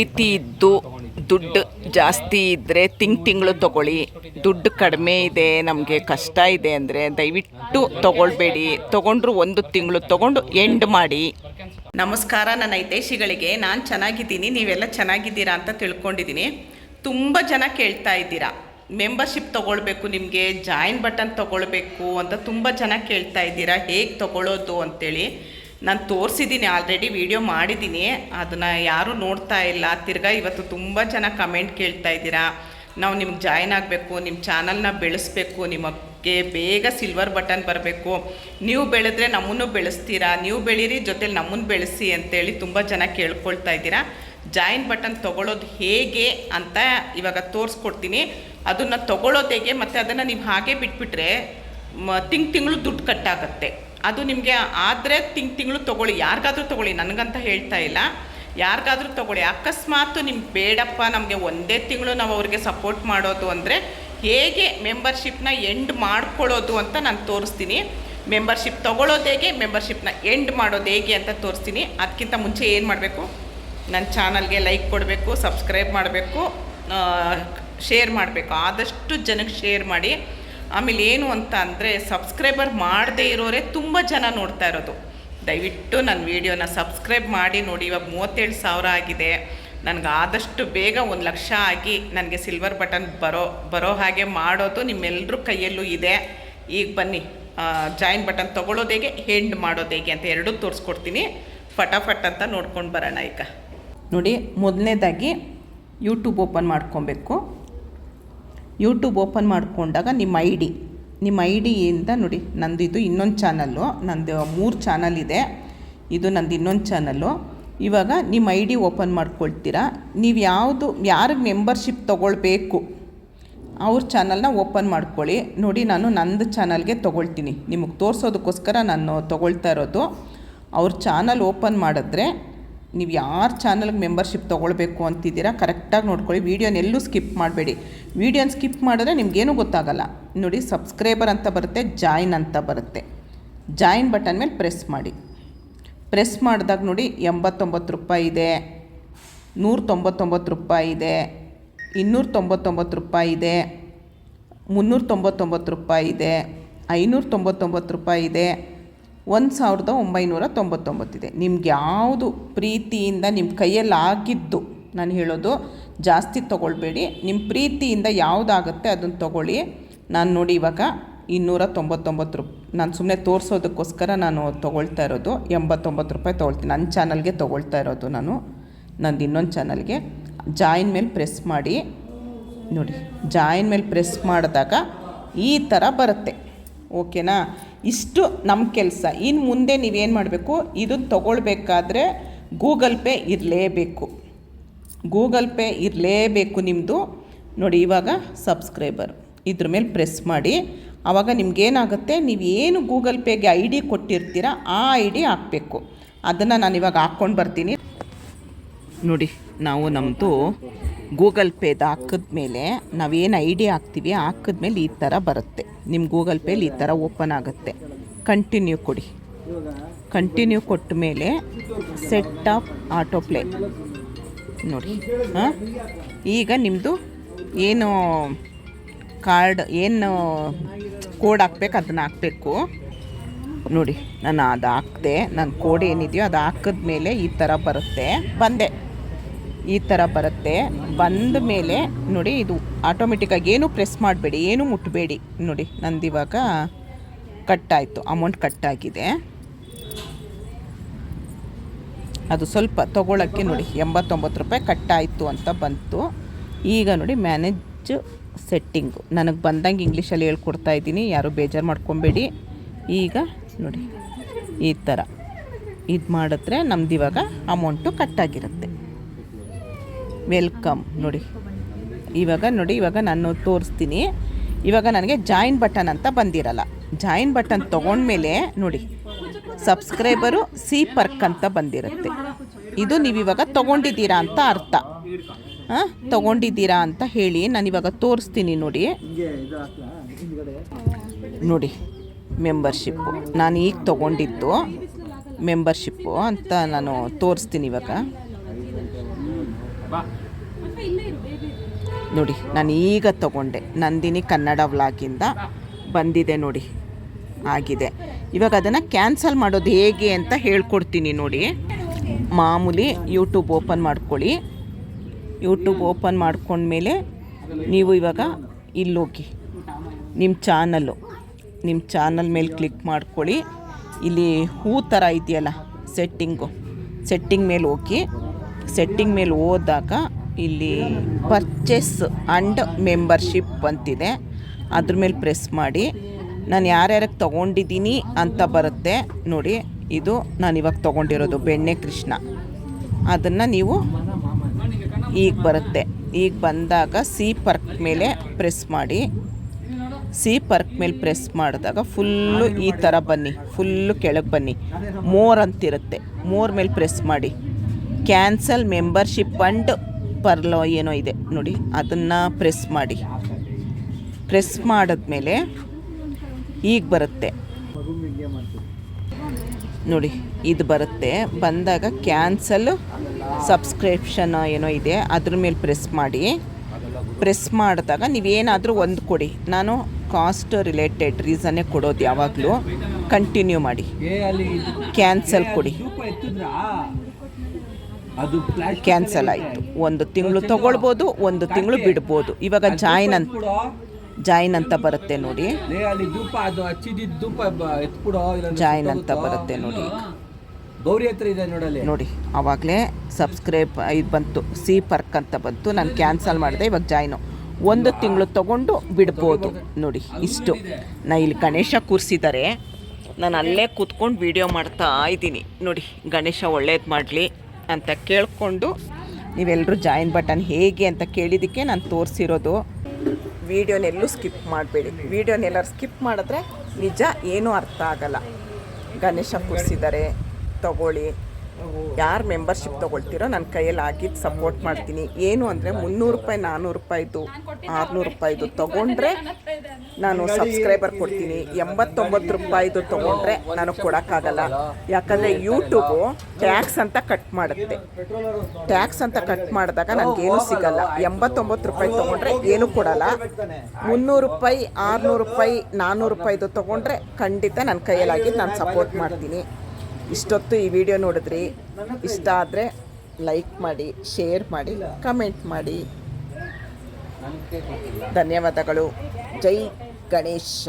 ಪ್ರೀತಿ ಇದ್ದು ದುಡ್ಡು ಜಾಸ್ತಿ ಇದ್ದರೆ ತಿಂಗ್ ತಿಂಗಳು ತಗೊಳ್ಳಿ. ದುಡ್ಡು ಕಡಿಮೆ ಇದೆ, ನಮಗೆ ಕಷ್ಟ ಇದೆ ಅಂದರೆ ದಯವಿಟ್ಟು ತಗೊಳ್ಬೇಡಿ. ತಗೊಂಡ್ರು ಒಂದು ತಿಂಗಳು ತಗೊಂಡು ಎಂಡ್ ಮಾಡಿ. ನಮಸ್ಕಾರ, ನನ್ನ ಹಿತೈಷಿಗಳಿಗೆ. ನಾನು ಚೆನ್ನಾಗಿದ್ದೀನಿ, ನೀವೆಲ್ಲ ಚೆನ್ನಾಗಿದ್ದೀರಾ ಅಂತ ತಿಳ್ಕೊಂಡಿದ್ದೀನಿ. ತುಂಬ ಜನ ಕೇಳ್ತಾ ಇದ್ದೀರಾ. ಮೆಂಬರ್ಶಿಪ್ ತೊಗೊಳ್ಬೇಕು, ನಿಮಗೆ ಜಾಯಿನ್ ಬಟನ್ ತೊಗೊಳ್ಬೇಕು ಅಂತ ತುಂಬ ಜನ ಕೇಳ್ತಾ ಇದ್ದೀರಾ. ಹೇಗೆ ತೊಗೊಳ್ಳೋದು ಅಂತೇಳಿ. ನಾನು ತೋರಿಸಿದ್ದೀನಿ ಆಲ್ರೆಡಿ ವಿಡಿಯೋ ಮಾಡಿದ್ದೀನಿ ಅದನ್ನು ಯಾರೂ ನೋಡ್ತಾ ಇಲ್ಲ. ತಿರ್ಗಾ ಇವತ್ತು ತುಂಬ ಜನ ಕಮೆಂಟ್ ಕೇಳ್ತಾ ಇದ್ದೀರಾ. ನಾವು ನಿಮ್ಗೆ ಜಾಯ್ನ್ ಆಗಬೇಕು ನಿಮ್ಮ ಚಾನಲ್ನ ಬೆಳೆಸ್ಬೇಕು, ನಿಮಗೆ ಬೇಗ ಸಿಲ್ವರ್ ಬಟನ್ ಬರಬೇಕು. ನೀವು ಬೆಳೆದ್ರೆ ನಮ್ಮನ್ನು ಬೆಳೆಸ್ತೀರಾ? ನೀವು ಬೆಳೀರಿ, ಜೊತೆಲಿ ನಮ್ಮನ್ನು ಬೆಳೆಸಿ ಅಂತೇಳಿ ತುಂಬ ಜನ ಕೇಳ್ಕೊಳ್ತಾ ಇದ್ದೀರಾ. ಜಾಯಿನ್ ಬಟನ್ ತೊಗೊಳ್ಳೋದು ಹೇಗೆ ಅಂತ ಇವಾಗ ತೋರಿಸ್ಕೊಡ್ತೀನಿ. ಅದನ್ನು ತೊಗೊಳ್ಳೋದು ಹೇಗೆ, ಮತ್ತು ಅದನ್ನು ನೀವು ಹಾಗೆ ಬಿಟ್ಬಿಟ್ರೆ ತಿಂಗ್ ತಿಂಗಳು ದುಡ್ಡು ಕಟ್ಟಾಗತ್ತೆ. ಅದು ನಿಮಗೆ ಆದರೆ ತಿಂಗ್ ತಿಂಗಳು ತೊಗೊಳ್ಳಿ, ಯಾರಿಗಾದ್ರೂ ತೊಗೊಳ್ಳಿ, ನನಗಂತ ಹೇಳ್ತಾ ಇಲ್ಲ. ಯಾರಿಗಾದ್ರೂ ತೊಗೊಳ್ಳಿ, ಅಕಸ್ಮಾತ್ ನಿಮ್ಗೆ ಬೇಡಪ್ಪ, ನಮಗೆ ಒಂದೇ ತಿಂಗಳು ನಾವು ಅವ್ರಿಗೆ ಸಪೋರ್ಟ್ ಮಾಡೋದು ಅಂದರೆ ಹೇಗೆ ಮೆಂಬರ್ಶಿಪ್ನ ಎಂಡ್ ಮಾಡ್ಕೊಳ್ಳೋದು ಅಂತ ನಾನು ತೋರಿಸ್ತೀನಿ. ಮೆಂಬರ್ಶಿಪ್ ತೊಗೊಳ್ಳೋದು ಹೇಗೆ ಮೆಂಬರ್ಶಿಪ್ನ ಎಂಡ್ ಮಾಡೋದು ಹೇಗೆ ಅಂತ ತೋರಿಸ್ತೀನಿ. ಅದಕ್ಕಿಂತ ಮುಂಚೆ ಏನು ಮಾಡಬೇಕು? ನನ್ನ ಚಾನಲ್ಗೆ ಲೈಕ್ ಕೊಡಬೇಕು ಸಬ್ಸ್ಕ್ರೈಬ್ ಮಾಡಬೇಕು ಶೇರ್ ಮಾಡಬೇಕು. ಆದಷ್ಟು ಜನಕ್ಕೆ ಶೇರ್ ಮಾಡಿ. ಆಮೇಲೆ ಏನು ಅಂತ ಅಂದರೆ ಸಬ್ಸ್ಕ್ರೈಬರ್ ಮಾಡದೇ ಇರೋರೇ ತುಂಬ ಜನ ನೋಡ್ತಾ ಇರೋದು. ದಯವಿಟ್ಟು ನನ್ನ ವೀಡಿಯೋನ ಸಬ್ಸ್ಕ್ರೈಬ್ ಮಾಡಿ ನೋಡಿ, ಇವಾಗ ಮೂವತ್ತೇಳು ಸಾವಿರ ಆಗಿದೆ. ನನಗೆ ಆದಷ್ಟು ಬೇಗ ಒಂದು ಲಕ್ಷ ಆಗಿ ನನಗೆ ಸಿಲ್ವರ್ ಬಟನ್ ಬರೋ ಬರೋ ಹಾಗೆ ಮಾಡೋದು ನಿಮ್ಮೆಲ್ಲರ ಕೈಯಲ್ಲೂ ಇದೆ. ಈಗ ಬನ್ನಿ ಜಾಯಿನ್ ಬಟನ್ ತಗೊಳ್ಳೋದು ಹೇಗೆ ಹೆಂಡ್ ಮಾಡೋದು ಹೇಗೆ ಅಂತ ಎರಡೂ ತೋರಿಸ್ಕೊಡ್ತೀನಿ. ಫಟಾಫಟ್ ಅಂತ ನೋಡ್ಕೊಂಡು ಬರೋಣ ಈಗ. ನೋಡಿ ಮೊದಲನೇದಾಗಿ ಯೂಟ್ಯೂಬ್ ಓಪನ್ ಮಾಡ್ಕೊಬೇಕು. ಯೂಟ್ಯೂಬ್ ಓಪನ್ ಮಾಡಿಕೊಂಡಾಗ ನಿಮ್ಮ ಐ ಡಿ ನಿಮ್ಮ ಐ ಡಿಯಿಂದ ನೋಡಿ ನಂದು ಇದು ಇನ್ನೊಂದು ಚಾನಲ್ಲು ನಂದು ಮೂರು ಚಾನಲ್ ಇದೆ. ಇದು ನಂದು ಇನ್ನೊಂದು ಚಾನಲ್ಲು ಇವಾಗ ನಿಮ್ಮ ಐ ಡಿ ಓಪನ್ ಮಾಡ್ಕೊಳ್ತೀರಾ? ನೀವು ಯಾವುದು, ಯಾರಿಗೆ ಮೆಂಬರ್ಶಿಪ್ ತೊಗೊಳ್ಬೇಕು, ಅವ್ರ ಚಾನಲ್ನ ಓಪನ್ ಮಾಡ್ಕೊಳ್ಳಿ. ನೋಡಿ, ನಾನು ನಂದು ಚಾನಲ್ಗೆ ತೊಗೊಳ್ತೀನಿ. ನಿಮಗೆ ತೋರಿಸೋದಕ್ಕೋಸ್ಕರ ನಾನು ತೊಗೊಳ್ತಾ ಇರೋದು. ಅವ್ರ ಚಾನಲ್ ಓಪನ್ ಮಾಡಿದ್ರೆ ನೀವು ಯಾರ ಚಾನಲ್ಗೆ ಮೆಂಬರ್ಶಿಪ್ ತೊಗೊಳ್ಬೇಕು ಅಂತಿದ್ದೀರಾ ಕರೆಕ್ಟಾಗಿ ನೋಡ್ಕೊಳ್ಳಿ. ವೀಡಿಯೋನ ಎಲ್ಲೂ ಸ್ಕಿಪ್ ಮಾಡಬೇಡಿ. ವೀಡಿಯೋನ ಸ್ಕಿಪ್ ಮಾಡಿದ್ರೆ ನಿಮಗೇನು ಗೊತ್ತಾಗಲ್ಲ. ನೋಡಿ ಸಬ್ಸ್ಕ್ರೈಬರ್ ಅಂತ ಬರುತ್ತೆ ಜಾಯಿನ್ ಅಂತ ಬರುತ್ತೆ. ಜಾಯಿನ್ ಬಟನ್ ಮೇಲೆ ಪ್ರೆಸ್ ಮಾಡಿ. ಪ್ರೆಸ್ ಮಾಡಿದಾಗ ನೋಡಿ, ಎಂಬತ್ತೊಂಬತ್ತು ರೂಪಾಯಿ ಇದೆ ನೂರ ತೊಂಬತ್ತೊಂಬತ್ತು ರೂಪಾಯಿ ಇದೆ ಇನ್ನೂರ ತೊಂಬತ್ತೊಂಬತ್ತು ರೂಪಾಯಿ ಇದೆ ಮುನ್ನೂರ ತೊಂಬತ್ತೊಂಬತ್ತು ರೂಪಾಯಿ ಇದೆ ಐನೂರ ತೊಂಬತ್ತೊಂಬತ್ತು ರೂಪಾಯಿ ಇದೆ ಒಂದು ಸಾವಿರದ ಒಂಬೈನೂರ ತೊಂಬತ್ತೊಂಬತ್ತಿದೆ. ನಿಮ್ಗೆ ಯಾವುದು ಪ್ರೀತಿಯಿಂದ ನಿಮ್ಮ ಕೈಯಲ್ಲಿ ಆಗಿದ್ದು ನಾನು ಹೇಳೋದು, ಜಾಸ್ತಿ ತೊಗೊಳ್ಬೇಡಿ. ನಿಮ್ಮ ಪ್ರೀತಿಯಿಂದ ಯಾವುದಾಗುತ್ತೆ ಅದನ್ನು ತೊಗೊಳ್ಳಿ. ನಾನು ನೋಡಿ ಇವಾಗ ಇನ್ನೂರ ತೊಂಬತ್ತೊಂಬತ್ತು ರೂಪ್, ನಾನು ಸುಮ್ಮನೆ ತೋರಿಸೋದಕ್ಕೋಸ್ಕರ ನಾನು ತೊಗೊಳ್ತಾ ಇರೋದು, ಎಂಬತ್ತೊಂಬತ್ತು ರೂಪಾಯಿ ತೊಗೊಳ್ತೀನಿ. ನನ್ನ ಚಾನಲ್ಗೆ ತೊಗೊಳ್ತಾ ಇರೋದು ನಾನು. ನಂದು ಇನ್ನೊಂದು ಚಾನಲ್ಗೆ. ಜಾಯಿನ್ ಮೇಲೆ ಪ್ರೆಸ್ ಮಾಡಿ. ನೋಡಿ, ಜಾಯಿನ್ ಮೇಲೆ ಪ್ರೆಸ್ ಮಾಡಿದಾಗ ಈ ಥರ ಬರುತ್ತೆ. ಓಕೆನಾ? ಇಷ್ಟು ನಮ್ಮ ಕೆಲಸ. ಇನ್ನು ಮುಂದೆ ನೀವೇನು ಮಾಡಬೇಕು? ಇದನ್ನು ತೊಗೊಳ್ಬೇಕಾದ್ರೆ ಗೂಗಲ್ ಪೇ ಇರಲೇಬೇಕು. ಗೂಗಲ್ ಪೇ ಇರಲೇಬೇಕು ನಿಮ್ಮದು ನೋಡಿ ಇವಾಗ ಸಬ್ಸ್ಕ್ರೈಬರ್. ಇದ್ರ ಮೇಲೆ ಪ್ರೆಸ್ ಮಾಡಿ. ಆವಾಗ ನಿಮ್ಗೇನಾಗುತ್ತೆ? ನೀವು ಏನು ಗೂಗಲ್ ಪೇಗೆ ಐ ಡಿ ಕೊಟ್ಟಿರ್ತೀರ ಆ ಐ ಡಿ ಹಾಕಬೇಕು. ಅದನ್ನು ನಾನು ಇವಾಗ ಹಾಕ್ಕೊಂಡು ಬರ್ತೀನಿ. ನೋಡಿ, ನಾವು ನಮ್ಮದು ಗೂಗಲ್ ಪೇದ ಹಾಕಿದ್ಮೇಲೆ ನಾವೇನು ಐ ಡಿ ಹಾಕ್ತೀವಿ ಹಾಕಿದ್ಮೇಲೆ ಈ ಥರ ಬರುತ್ತೆ. ನಿಮ್ಮ ಗೂಗಲ್ ಪೇಲಿ ಈ ಥರ ಓಪನ್ ಆಗುತ್ತೆ. ಕಂಟಿನ್ಯೂ ಕೊಡಿ. ಕಂಟಿನ್ಯೂ ಕೊಟ್ಟ ಮೇಲೆ ಸೆಟ್ ಆಫ್ ಆಟೋ ಪ್ಲೇ ನೋಡಿ, ಹಾಂ? ಈಗ ನಿಮ್ಮದು ಏನು ಕಾರ್ಡ್ ಏನು ಕೋಡ್ ಹಾಕ್ಬೇಕು ಅದನ್ನು ಹಾಕಬೇಕು. ನೋಡಿ, ನಾನು ಅದು ಹಾಕಿದೆ ನನ್ನ ಕೋಡ್ ಏನಿದೆಯೋ ಅದು ಹಾಕಿದ್ಮೇಲೆ ಈ ಥರ ಬರುತ್ತೆ. ಬಂದೆ. ಈ ಥರ ಬರುತ್ತೆ. ಬಂದ ಮೇಲೆ ನೋಡಿ ಇದು ಆಟೋಮೆಟಿಕ್ಕಾಗಿ ಏನು ಪ್ರೆಸ್ ಮಾಡಬೇಡಿ, ಏನು ಮುಟ್ಟಬೇಡಿ ನೋಡಿ, ನಂದು ಇವಾಗ ಕಟ್ಟಾಯಿತು ಅಮೌಂಟ್ ಕಟ್ಟಾಗಿದೆ ಅದು ಸ್ವಲ್ಪ ತೊಗೊಳಕ್ಕೆ ನೋಡಿ, ಎಂಬತ್ತೊಂಬತ್ತು ರೂಪಾಯಿ ಕಟ್ಟಾಯಿತು ಅಂತ ಬಂತು. ಈಗ ನೋಡಿ ಮ್ಯಾನೇಜ್ ಸೆಟ್ಟಿಂಗು ನನಗೆ ಬಂದಂಗೆ ಇಂಗ್ಲೀಷಲ್ಲಿ ಹೇಳ್ಕೊಡ್ತಾ ಇದ್ದೀನಿ, ಯಾರು ಬೇಜಾರು ಮಾಡ್ಕೊಬೇಡಿ. ಈಗ ನೋಡಿ, ಈ ಥರ. ಇದು ಮಾಡಿದ್ರೆ ನಮ್ದು ಇವಾಗ ಅಮೌಂಟು ಕಟ್ಟಾಗಿರುತ್ತೆ ವೆಲ್ಕಮ್ ನೋಡಿ. ಇವಾಗ ನೋಡಿ, ಇವಾಗ ನಾನು ತೋರಿಸ್ತೀನಿ. ಇವಾಗ ನನಗೆ ಜಾಯಿನ್ ಬಟನ್ ಅಂತ ಬಂದಿರಲ್ಲ. ಜಾಯಿನ್ ಬಟನ್ ತೊಗೊಂಡ್ಮೇಲೆ ನೋಡಿ, ಸಬ್ಸ್ಕ್ರೈಬರು ಸಿ ಪರ್ಕ್ ಅಂತ ಬಂದಿರುತ್ತೆ. ಇದು ನೀವಿವಾಗ ತೊಗೊಂಡಿದ್ದೀರಾ ಅಂತ ಅರ್ಥ. ಹಾಂ? ತೊಗೊಂಡಿದ್ದೀರಾ ಅಂತ ಹೇಳಿ ನಾನು ಇವಾಗ ತೋರಿಸ್ತೀನಿ ನೋಡಿ. ನೋಡಿ, ಮೆಂಬರ್ಶಿಪ್ಪು. ನಾನು ಈಗ ತೊಗೊಂಡಿದ್ದು ಮೆಂಬರ್ಶಿಪ್ಪು ಅಂತ ನಾನು ತೋರಿಸ್ತೀನಿ ಇವಾಗ. ನೋಡಿ ನಾನು ಈಗ ತಗೊಂಡೆ. ನಂದಿನಿ ಕನ್ನಡ ವ್ಲಾಗಿಂದ ಬಂದಿದೆ ನೋಡಿ. ಆಗಿದೆ. ಇವಾಗ ಅದನ್ನು ಕ್ಯಾನ್ಸಲ್ ಮಾಡೋದು ಹೇಗೆ ಅಂತ ಹೇಳ್ಕೊಡ್ತೀನಿ ನೋಡಿ. ಮಾಮೂಲಿ ಯೂಟ್ಯೂಬ್ ಓಪನ್ ಮಾಡ್ಕೊಳ್ಳಿ. ಯೂಟ್ಯೂಬ್ ಓಪನ್ ಮಾಡ್ಕೊಂಡ್ಮೇಲೆ ನೀವು ಇವಾಗ ಇಲ್ಲೋಗಿ. ನಿಮ್ಮ ಚಾನಲ್ಲು. ನಿಮ್ಮ ಚಾನಲ್ ಮೇಲೆ ಕ್ಲಿಕ್ ಮಾಡ್ಕೊಳ್ಳಿ. ಇಲ್ಲಿ ಹೂ ಥರ ಇದೆಯಲ್ಲ ಸೆಟ್ಟಿಂಗು. ಸೆಟ್ಟಿಂಗ್ ಮೇಲೆ ಹೋಗಿ. ಸೆಟ್ಟಿಂಗ್ ಮೇಲೆ ಹೋದಾಗ ಇಲ್ಲಿ ಪರ್ಚೇಸ್ ಆ್ಯಂಡ್ ಮೆಂಬರ್ಶಿಪ್ ಅಂತಿದೆ. ಅದ್ರ ಮೇಲೆ ಪ್ರೆಸ್ ಮಾಡಿ. ನಾನು ಯಾರ್ಯಾರಿಗೆ ತೊಗೊಂಡಿದ್ದೀನಿ ಅಂತ ಬರುತ್ತೆ. ನೋಡಿ, ಇದು ನಾನು ಇವಾಗ ತೊಗೊಂಡಿರೋದು ಬೆಣ್ಣೆ ಕೃಷ್ಣ. ಅದನ್ನು ನೀವು ಈಗ ಬರುತ್ತೆ. ಈಗ ಬಂದಾಗ ಸಿ ಪರ್ಕ್ ಮೇಲೆ ಪ್ರೆಸ್ ಮಾಡಿ. ಸಿ ಪರ್ಕ್ ಮೇಲೆ ಪ್ರೆಸ್ ಮಾಡಿದಾಗ ಫುಲ್ಲು ಈ ಥರ ಬನ್ನಿ. ಫುಲ್ಲು ಕೆಳಗೆ ಬನ್ನಿ. ಮೋರ್ ಅಂತಿರುತ್ತೆ. ಮೋರ್ ಮೇಲೆ ಪ್ರೆಸ್ ಮಾಡಿ. ಕ್ಯಾನ್ಸಲ್ ಮೆಂಬರ್ಶಿಪ್ ಅಂಡ್ ಪರ್ಲೋ ಏನೋ ಇದೆ. ನೋಡಿ, ಅದನ್ನು ಪ್ರೆಸ್ ಮಾಡಿ. ಪ್ರೆಸ್ ಮಾಡಿದ್ಮೇಲೆ ಈಗ ಬರುತ್ತೆ. ನೋಡಿ, ಇದು ಬರುತ್ತೆ. ಬಂದಾಗ ಕ್ಯಾನ್ಸಲ್ ಸಬ್ಸ್ಕ್ರಿಪ್ಷನ್ ಏನೋ ಇದೆ, ಅದ್ರ ಮೇಲೆ ಪ್ರೆಸ್ ಮಾಡಿ. ಪ್ರೆಸ್ ಮಾಡಿದಾಗ ನೀವೇನಾದರೂ ಒಂದು ಕೊಡಿ. ನಾನು ಕಾಸ್ಟ್ ರಿಲೇಟೆಡ್ ರೀಸನ್ನೇ ಕೊಡೋದು ಯಾವಾಗಲೂ. ಕಂಟಿನ್ಯೂ ಮಾಡಿ. ಕ್ಯಾನ್ಸಲ್ ಕೊಡಿ. ಅದು ಕ್ಯಾನ್ಸಲ್ ಆಯಿತು. ಒಂದು ತಿಂಗಳು ತಗೊಳ್ಬೋದು ಒಂದು ತಿಂಗಳು ಬಿಡ್ಬೋದು. ಇವಾಗ ಜಾಯಿನ್ ಅಂತ ಜಾಯಿನ್ ಅಂತ ಬರುತ್ತೆ ನೋಡಿ. ಜಾಯಿನ್ ಅಂತ ಬರುತ್ತೆ ನೋಡಿ. ಗೌರಿ ಹತ್ರ ಇದೆ ನೋಡಲ್ಲಿ. ನೋಡಿ ಆವಾಗಲೇ ಸಬ್ಸ್ಕ್ರೈಬ್ ಇದು ಬಂತು ಸಿ ಪರ್ಕ್ ಅಂತ ಬಂತು ನಾನು ಕ್ಯಾನ್ಸಲ್ ಮಾಡಿದೆ ಇವಾಗ ಜಾಯ್ನು. ಒಂದು ತಿಂಗಳು ತಗೊಂಡು ಬಿಡ್ಬೋದು ನೋಡಿ ಇಷ್ಟು. ನಾ ಇಲ್ಲಿ ಗಣೇಶ ಕೂರಿಸಿದ್ದಾರೆ ನಾನು ಅಲ್ಲೇ ಕೂತ್ಕೊಂಡು ವಿಡಿಯೋ ಮಾಡ್ತಾ ಇದ್ದೀನಿ. ನೋಡಿ ಗಣೇಶ ಒಳ್ಳೇದು ಮಾಡಲಿ. ಅಂತ ಕೇಳಿಕೊಂಡು ನೀವೆಲ್ಲರೂ ಜಾಯಿನ್ ಬಟನ್ ಹೇಗೆ ಅಂತ ಕೇಳಿದ್ದಕ್ಕೆ ನಾನು ತೋರಿಸಿರೋದು. ವೀಡಿಯೋನೆಲ್ಲೂ ಸ್ಕಿಪ್ ಮಾಡಬೇಡಿ. ವೀಡಿಯೋನೆಲ್ಲರೂ ಸ್ಕಿಪ್ ಮಾಡಿದ್ರೆ ನಿಜ ಏನೂ ಅರ್ಥ ಆಗಲ್ಲ. ಗಣೇಶ ಕೂರಿಸಿದ್ದಾರೆ. ತಗೊಳ್ಳಿ. ಯಾರು ಮೆಂಬರ್ಶಿಪ್ ತೊಗೊಳ್ತೀರೋ ನನ್ನ ಕೈಯಲ್ಲಿ ಹಾಕಿದ್ದು ಸಪೋರ್ಟ್ ಮಾಡ್ತೀನಿ. ಏನು ಅಂದರೆ ಮುನ್ನೂರು ರೂಪಾಯಿ ನಾನ್ನೂರು ರೂಪಾಯಿದು ಆರುನೂರು ರೂಪಾಯಿದು ತೊಗೊಂಡ್ರೆ ನಾನು ಸಬ್ಸ್ಕ್ರೈಬರ್ ಕೊಡ್ತೀನಿ. ಎಂಬತ್ತೊಂಬತ್ತು ರೂಪಾಯಿದು ತೊಗೊಂಡ್ರೆ ನಾನು ಕೊಡೋಕ್ಕಾಗಲ್ಲ. ಯಾಕಂದರೆ ಯೂಟ್ಯೂಬು ಟ್ಯಾಕ್ಸ್ ಅಂತ ಕಟ್ ಮಾಡುತ್ತೆ. ಟ್ಯಾಕ್ಸ್ ಅಂತ ಕಟ್ ಮಾಡಿದಾಗ ನನಗೇನು ಸಿಗಲ್ಲ. ಎಂಬತ್ತೊಂಬತ್ತು ರೂಪಾಯಿ ತೊಗೊಂಡ್ರೆ ಏನು ಕೊಡಲ್ಲ. ಮುನ್ನೂರು ರೂಪಾಯಿ, ಆರುನೂರು ರೂಪಾಯಿ ನಾನ್ನೂರು ರೂಪಾಯಿದು ತೊಗೊಂಡ್ರೆ ಖಂಡಿತ ನನ್ನ ಕೈಯಲ್ಲಾಗಿ ನಾನು ಸಪೋರ್ಟ್ ಮಾಡ್ತೀನಿ. ಇಷ್ಟೊತ್ತು ಈ ವಿಡಿಯೋ ನೋಡಿದ್ರಿ, ಇಷ್ಟ ಆದರೆ ಲೈಕ್ ಮಾಡಿ ಶೇರ್ ಮಾಡಿ ಕಮೆಂಟ್ ಮಾಡಿ. ಧನ್ಯವಾದಗಳು. ಜೈ ಗಣೇಶ.